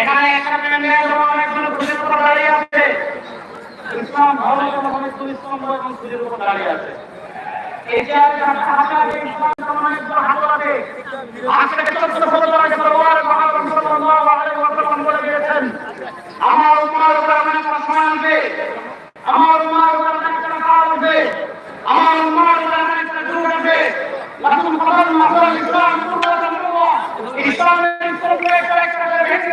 এখানে একটা প্যান্ডেল এবং অনেকগুলো খুঁজের উপর দাঁড়িয়ে আছে। ইসলাম ধর্ম এবং ইসলাম এবং খুঁজের উপর দাঁড়িয়ে আছে। এই যে ইসলাম ওয়াসাল্লাম বলে দিয়েছেন, আমার উম্মার উপর অনেক সময় আসবে, আমার উম্মার উপর অনেক কাল আসবে, আমার উম্মার উপর আসবে। লাকুম কবল মাহল ইসলাম কুররাতুল ইসলামের ইসলামকে একটা একটা করে ভেঙে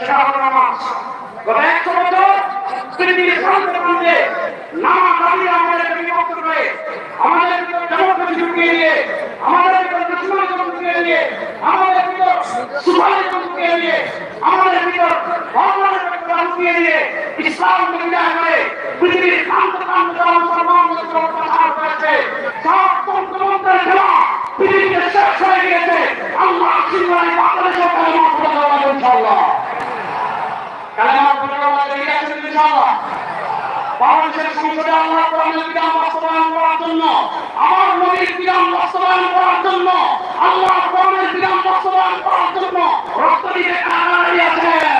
সেটা হলো নামাজ গত একশো বছর পৃথিবীর শান্ত প্রান্তে নামাজ দাঁড়িয়ে আমাদেরকে বিভক্ত করে আমাদের ডেমোক্রেসি ঢুকিয়ে দিয়ে আমাদের ন্যাশনালিজম ঢুকিয়ে দিয়ে আমাদের ভিতর সোশ্যালিজম ঢুকিয়ে দিয়ে আমাদের ভিতর ইসলামকে বিদায় ইনশাআল্লাহ বাংলাদেশের সংসদে আল্লাহ কোরআনের বিধান বাস্তবায়ন করার জন্য, আমার নবীর বিধান রক্ত দিতে কারা